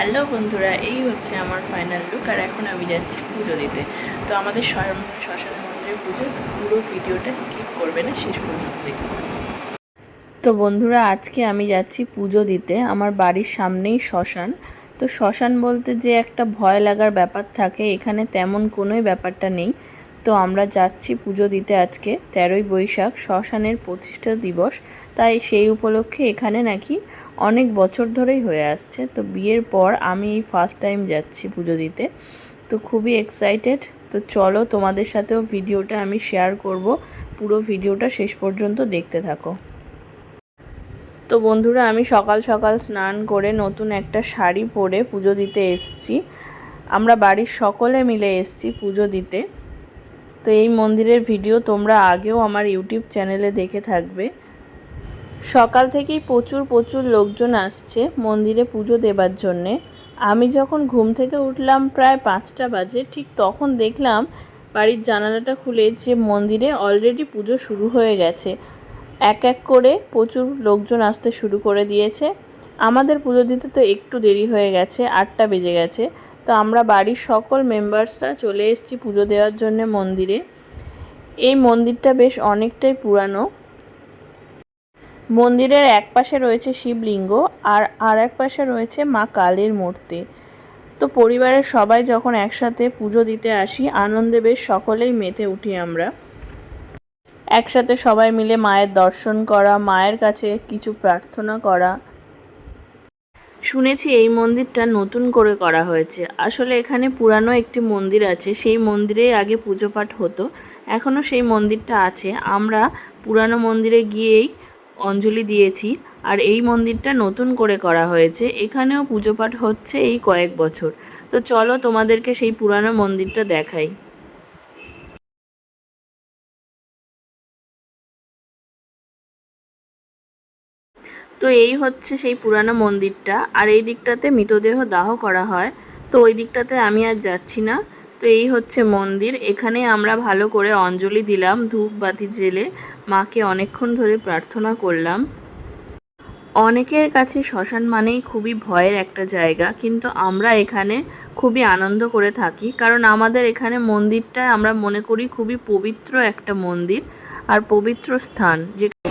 Hello বন্ধুরা, এই হচ্ছে আমার ফাইনাল লুক আর এখন আমি যাচ্ছি পুজো দিতে। তো আমাদের স্বয়ং- শ্মশান মন্দিরের পুজো, পুরো ভিডিওটা স্কিপ করবে না, শেষ পর্যন্ত দেখতে তো বন্ধুরা, আজকে আমি যাচ্ছি পুজো দিতে, আমার বাড়ির সামনেই শ্মশান। তো শ্মশান বলতে যে একটা ভয় লাগার ব্যাপার থাকে, এখানে তেমন কোনোই ব্যাপারটা নেই। তো আমরা যাচ্ছি পুজো দিতে আজকে, তেরোই বৈশাখ, শ্মশানের প্রতিষ্ঠা দিবস। তাই সেই উপলক্ষে এখানে নাকি অনেক বছর ধরেই হয়ে আসছে। তো বিয়ের পর আমি এই ফার্স্ট টাইম যাচ্ছি পুজো দিতে। তো খুবই এক্সাইটেড তো চলো তোমাদের সাথেও ভিডিওটা আমি শেয়ার করব। পুরো ভিডিওটা শেষ পর্যন্ত দেখতে থাকো। তো বন্ধুরা, আমি সকাল সকাল স্নান করে নতুন একটা শাড়ি পরে পুজো দিতে এসেছি। আমরা বাড়ির সকলে মিলে এসেছি পুজো দিতে। তো এই মন্দিরের ভিডিও তোমরা আগেও আমার ইউটিউব চ্যানেলে দেখে থাকবে। সকাল থেকেই প্রচুর প্রচুর লোকজন আসছে মন্দিরে পুজো দেবার জন্যে। আমি যখন ঘুম থেকে উঠলাম প্রায় পাঁচটা বাজে, ঠিক তখন দেখলাম বাড়ির জানালাটা খুলে যে মন্দিরে অলরেডি পুজো শুরু হয়ে গেছে। এক এক করে প্রচুর লোকজন আসতে শুরু করে দিয়েছে। আমাদের পুজো দিতে তো একটু দেরি হয়ে গেছে, আটটা বেজে গেছে। তো আমরা বাড়ির সকল মেম্বার্সরা চলে এসেছি পুজো দেওয়ার জন্য মন্দিরে। এই মন্দিরটা বেশ অনেকটাই পুরানো। মন্দিরের এক পাশে রয়েছে শিবলিঙ্গ আর আর এক পাশে রয়েছে মা কালীর মূর্তি। তো পরিবারের সবাই যখন একসাথে পুজো দিতে আসি, আনন্দে বেশ সকলেই মেতে উঠি আমরা। একসাথে সবাই মিলে মায়ের দর্শন করা, মায়ের কাছে কিছু প্রার্থনা করা শুনেছি এই মন্দিরটা নতুন করে করা হয়েছে। আসলে এখানে পুরানো একটি মন্দির আছে, সেই মন্দিরেই আগে পুজো পাঠ হতো। এখনও সেই মন্দিরটা আছে। আমরা পুরানো মন্দিরে গিয়েই অঞ্জলি দিয়েছি আর এই মন্দিরটা নতুন করে করা হয়েছে। এখানেও পুজো পাঠ হচ্ছে এই কয়েক বছর। তো চলো তোমাদেরকে সেই পুরানো মন্দিরটা দেখাই। তো এই হচ্ছে সেই পুরানো মন্দিরটা, আর এই দিকটাতে মৃতদেহ দাহ করা হয়। তো ওই দিকটাতে আমি আর যাচ্ছি না। তো এই হচ্ছে মন্দির। এখানে আমরা ভালো করে অঞ্জলি দিলাম ধূপ বাতি জেলে মাকে অনেকক্ষণ ধরে প্রার্থনা করলাম। অনেকের কাছে শ্মশান মানেই খুবই ভয়ের একটা জায়গা, কিন্তু আমরা এখানে খুবই আনন্দ করে থাকি। কারণ আমাদের এখানে মন্দিরটা আমরা মনে করি খুবই পবিত্র একটা মন্দির, আর পবিত্র স্থান যে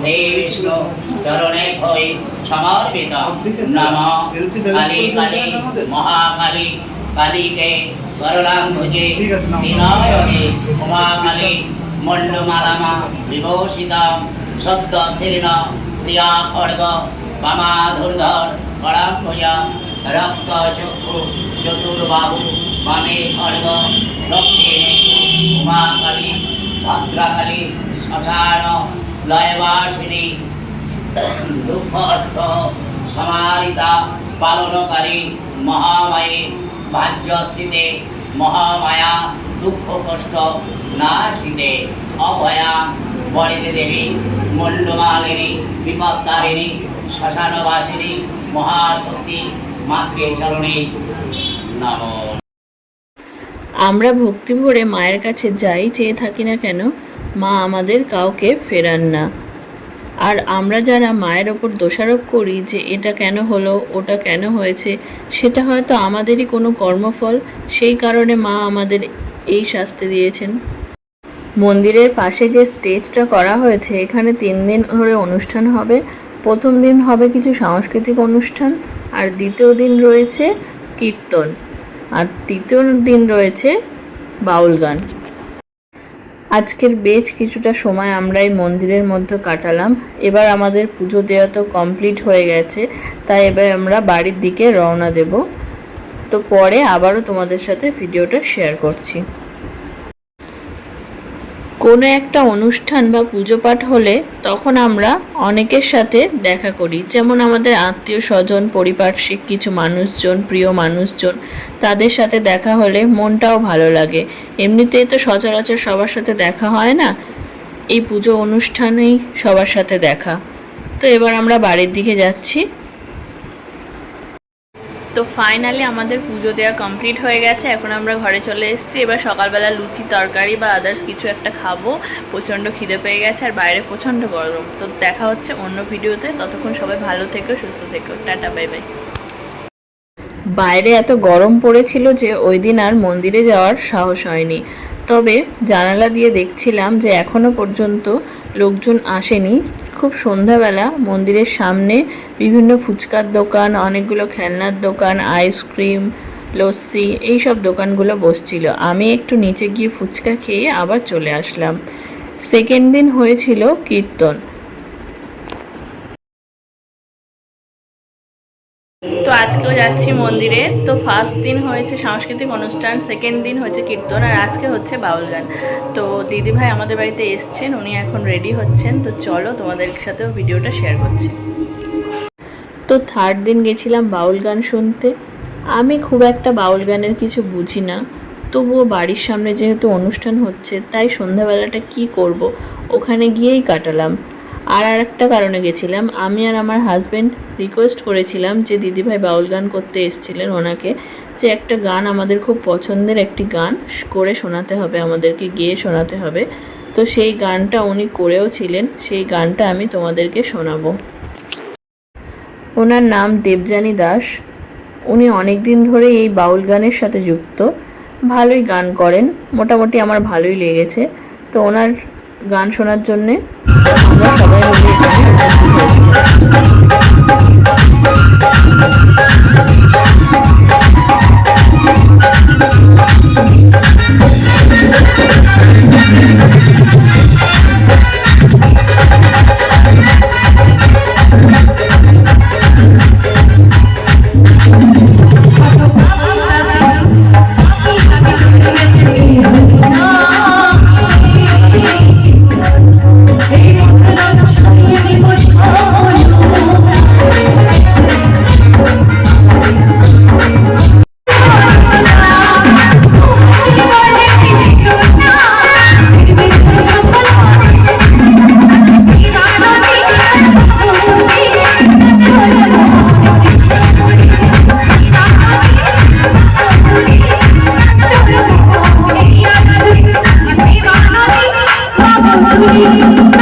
শ্রী বিষ্ণু চরণে ভৈ সমর্পিত। নম কালী কালী, মহাকালী, কালীকে করলাম ভুজে উমাকালী, মণ্ডমালামা বিভূষিতা, সদ্য শীর্ণ শ্রিয়া খড়গ বামাধুর্ধর কড়াম্বুজা রক্ত চক্ষু চতুর্বাহু বামে খড়গ দক্ষিণে উমাকালী, ভদ্রকালী, শ্মশান লয়বাসিনী। অর্থ সমারিতা পালনকারী মহামায়ী বাহ্যস্থিতে মহামায়া দুঃখ কষ্ট নাশিতে অভয়া বলিতে দেবী মণ্ডমালিনী বিপত্তারিণী শ্মশানবাসিনী মহাশক্তি মাতৃ চরণে নম। আমরা ভক্তি ভরে মায়ের কাছে যাই, চেয়ে থাকি না কেন? মা আমাদের কাউকে ফেরান না। আর আমরা যারা মায়ের ওপর দোষারোপ করি যে এটা কেন হলো, ওটা কেন হয়েছে, সেটা হয়তো আমাদেরই কোনো কর্মফল। সেই কারণে মা আমাদের এই শাস্তি দিয়েছেন। মন্দিরের পাশে যে স্টেজটা করা হয়েছে, এখানে তিন দিন ধরে অনুষ্ঠান হবে। প্রথম দিন হবে কিছু সাংস্কৃতিক অনুষ্ঠান, আর দ্বিতীয় দিন রয়েছে কীর্তন, আর তৃতীয় দিন রয়েছে বাউল গান। আজকের বেশ কিছুটা সময় আমরা এই মন্দিরের মধ্যে কাটালাম। এবার আমাদের পুজো দেওয়া তো কমপ্লিট হয়ে গেছে, তাই এবার আমরা বাড়ির দিকে রওনা দেব। তো পরে আবারও তোমাদের সাথে ভিডিওটা শেয়ার করছি। কোনো একটা অনুষ্ঠান বা পুজো পাঠ হলে তখন আমরা অনেকের সাথে দেখা করি। যেমন আমাদের আত্মীয় স্বজন পরিপার্শ্বিক কিছু মানুষজন, প্রিয় মানুষজন, তাদের সাথে দেখা হলে মনটাও ভালো লাগে। এমনিতেই তো সচরাচর সবার সাথে দেখা হয় না। এই পুজো অনুষ্ঠানেই সবার সাথে দেখা। তো এবার আমরা বাড়ির দিকে যাচ্ছি। তো ফাইনালি আমাদের পুজো দেওয়া কমপ্লিট হয়ে গেছে। এখন আমরা ঘরে চলে এসেছি। এবার সকালবেলা লুচি তরকারি বা আদার্স কিছু একটা খাব। প্রচণ্ড খিদে পেয়ে গেছে আর বাইরে প্রচণ্ড গরম। তো দেখা হচ্ছে অন্য ভিডিওতে। ততক্ষণ সবাই ভালো থেকো, সুস্থ থেকো। টাটা বাই বাই বাইরে এত গরম পড়েছিল যে ওই দিন আর মন্দিরে যাওয়ার সাহস হয়নি। তবে জানালা দিয়ে দেখছিলাম যে এখনও পর্যন্ত লোকজন আসেনি। খুব সন্ধ্যাবেলা মন্দিরের সামনে বিভিন্ন ফুচকার দোকান, অনেকগুলো খেলনার দোকান আইসক্রিম লস্যি এইসব দোকানগুলো বসছিল। আমি একটু নিচে গিয়ে ফুচকা খেয়ে আবার চলে আসলাম। সেকেন্ড দিন হয়েছিল কীর্তন তো আজকেও যাচ্ছি মন্দিরে। তো ফার্স্ট দিন হয়েছে সাংস্কৃতিক অনুষ্ঠান সেকেন্ড দিন হয়েছে কীর্তন, আর আজকে হচ্ছে বাউল গান। তো দিদি ভাই আমাদের বাড়িতে এসছেন, উনি এখন রেডি হচ্ছেন। তো চলো তোমাদের সাথেও ভিডিওটা শেয়ার করছি। তো থার্ড দিন গেছিলাম বাউল গান শুনতে। আমি খুব একটা বাউল গানের কিছু বুঝি না। তবুও বাড়ির সামনে যেহেতু অনুষ্ঠান হচ্ছে, তাই সন্ধ্যাবেলাটা কি করব? ওখানে গিয়েই কাটালাম। আর আর একটা কারণে গেছিলাম। আমি আর আমার হাজব্যান্ড রিকোয়েস্ট করেছিলাম যে দিদিভাই বাউল গান করতে এসেছিলেন ওনাকে, যে একটা গান আমাদের খুব পছন্দের একটি গান করে শোনাতে হবে, আমাদেরকে গিয়ে শোনাতে হবে। তো সেই গানটা উনি করেও ছিলেন, সেই গানটা আমি তোমাদেরকে শোনাবো। ওনার নাম দেবযানী দাস। উনি অনেক দিন ধরে এই বাউল গানের সাথে যুক্ত। ভালোই গান করেন, মোটামুটি আমার ভালোই লেগেছে। তো ওনার গান শোনার জন্যে আমরা সবাই Thank you.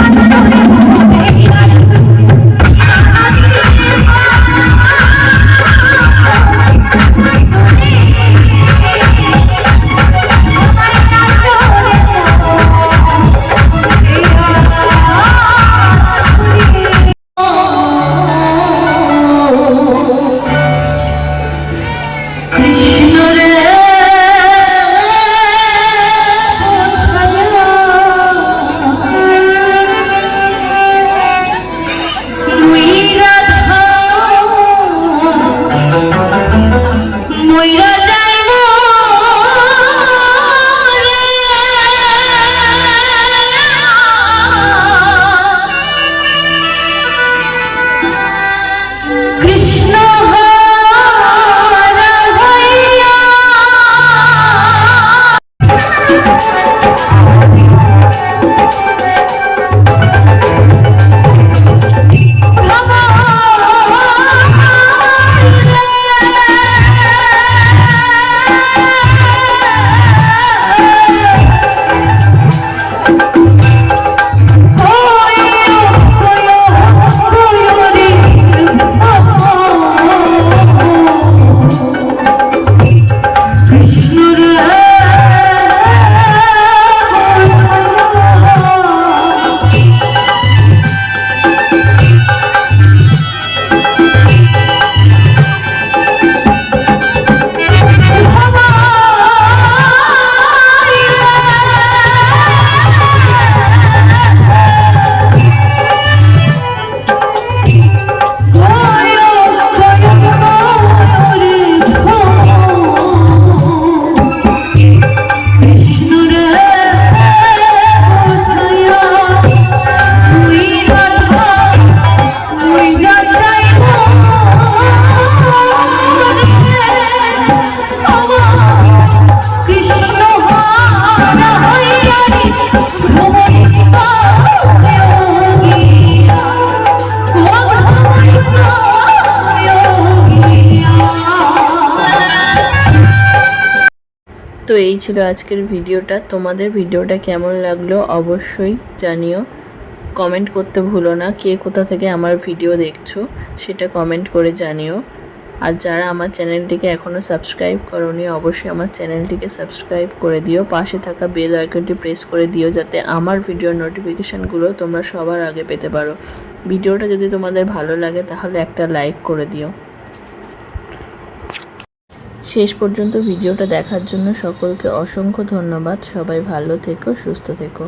তো এই ছিল আজকের ভিডিওটা। তোমাদের ভিডিওটা কেমন লাগল অবশ্যই জানিও। কমেন্ট করতে ভুলো না, কে কোথা থেকে আমার ভিডিও দেখছ সেটা কমেন্ট করে জানিও। আর যারা আমার চ্যানেলটিকে এখনও সাবস্ক্রাইব করনি, অবশ্যই আমার চ্যানেলটিকে সাবস্ক্রাইব করে দিও। পাশে থাকা বেল আইকনটি প্রেস করে দিও যাতে আমার ভিডিওর নোটিফিকেশানগুলো তোমরা সবার আগে পেতে পারো। ভিডিওটা যদি তোমাদের ভালো লাগে তাহলে একটা লাইক করে দিও। শেষ পর্যন্ত ভিডিওটা দেখার জন্য সকলকে অসংখ্য ধন্যবাদ। সবাই ভালো থেকো সুস্থ থেকো।